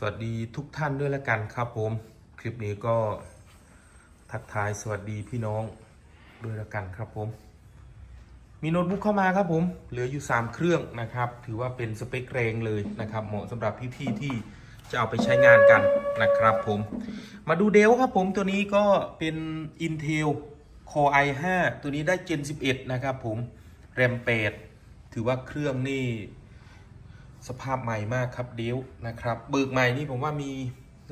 สวัสดีทุกท่านด้วยละกันครับผม คลิปนี้ก็ทักทายสวัสดีพี่น้องด้วยละกันครับผม มีโน้ตบุ๊กเข้ามาครับผม เหลืออยู่ 3 เครื่องนะครับ ถือว่าเป็นสเปคแรงเลยนะครับ เหมาะสำหรับพี่ๆที่จะเอาไปใช้งานกันนะครับผม มาดูเดลครับผมตัวนี้ก็เป็น Intel Core i5 ตัวนี้ได้ Gen 11 นะครับผมแรม8ถือว่าเครื่องนี่ สภาพใหม่มากครับเดลนะครับเบิกใหม่นี่ผมว่ามี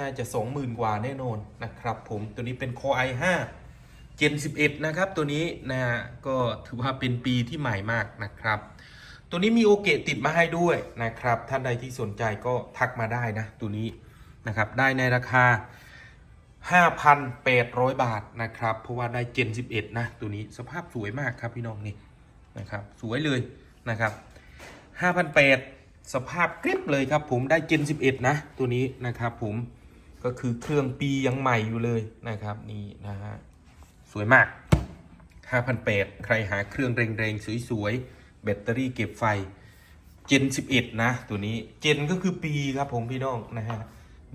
น่าจะ 20,000 กว่าแน่นอนนะครับผมตัวนี้เป็น Core i5 Gen 11 นะครับ ตัวนี้นะฮะก็ถือว่าเป็นปีที่ใหม่มากนะครับ ตัวนี้มีโอเกะติดมาให้ด้วยนะครับ ท่านใดที่สนใจก็ทักมาได้นะ ตัวนี้นะครับได้ในราคา 5,800 บาทนะครับ เพราะว่าได้ Gen 11 นะ ตัวนี้สภาพสวยมากครับพี่น้องนี่นะครับ สวยเลยนะครับ 5,800 สภาพกริบเลยครับผมได้ Gen 11 นะ ตัวนี้นะครับผมก็คือเครื่องปียังใหม่อยู่เลยนะครับนี่นะฮะสวยมาก 5,800 ใครหาเครื่องเร่งๆ สวยๆ แบตเตอรี่เก็บไฟ Gen 11 นะ ตัวนี้ Gen ก็คือปีครับผมพี่น้องนะฮะ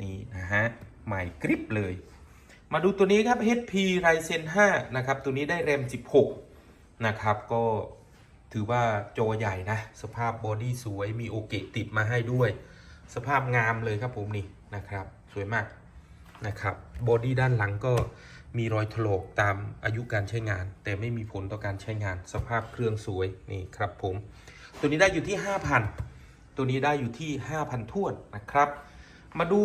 นี่นะฮะใหม่กริบเลย มาดูตัวนี้ครับ HP Ryzen 5 นะครับ ตัวนี้ได้แรม 16 นะครับก็ ถือว่าโจใหญ่นะ สภาพบอดี้สวยมีโอเกะติดมาให้ด้วย สภาพงามเลยครับผมนี่นะครับ สวยมากนะครับบอดี้ด้านหลังก็มีรอยถลอกตามอายุการใช้งาน แต่ไม่มีผลต่อการใช้งาน สภาพเครื่องสวยนี่ครับผม ตัวนี้ได้อยู่ที่ 5,000 ตัวนี้ได้อยู่ที่ 5,000ท้วนนะครับ มาดู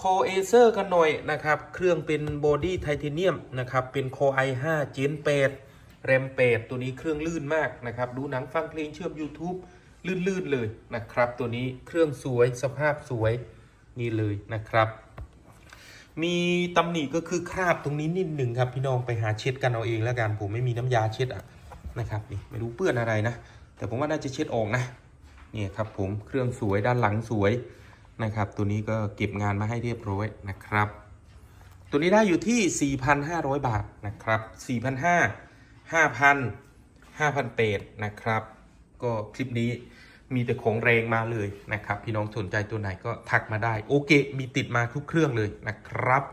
Core Acer กันหน่อยนะครับ เครื่องเป็นบอดี้ไทเทเนียมนะครับ เป็น Core i5 Gen 8 RAM 8ตัวนี้เครื่องลื่นมากนะครับ ดูหนังฟังเพลงเชื่อม YouTube ลื่นๆเลยนะครับ ตัวนี้เครื่องสวยสภาพสวยนี่เลยนะครับ มีตำหนิก็คือคราบตรงนี้นิดหนึ่งครับ พี่น้องไปหาเช็ดกันเอาเองแล้วกันผมไม่มีน้ำยาเช็ดอะนะครับนี่ไม่รู้เปื้อนอะไรนะ แต่ผมว่าน่าจะเช็ดออกนะนี่ครับผมเครื่องสวยด้านหลังสวยนะครับ ตัวนี้ก็เก็บงานมาให้เรียบร้อยนะครับ ตัวนี้ได้อยู่ที่ 4,500 บาทนะครับ4,500 5,000 5,800นะครับ ก็คลิปนี้มีแต่ของแรงมาเลยนะครับ พี่น้องสนใจตัวไหนก็ทักมาได้ โอเค มีติดมาทุกเครื่องเลยนะครับ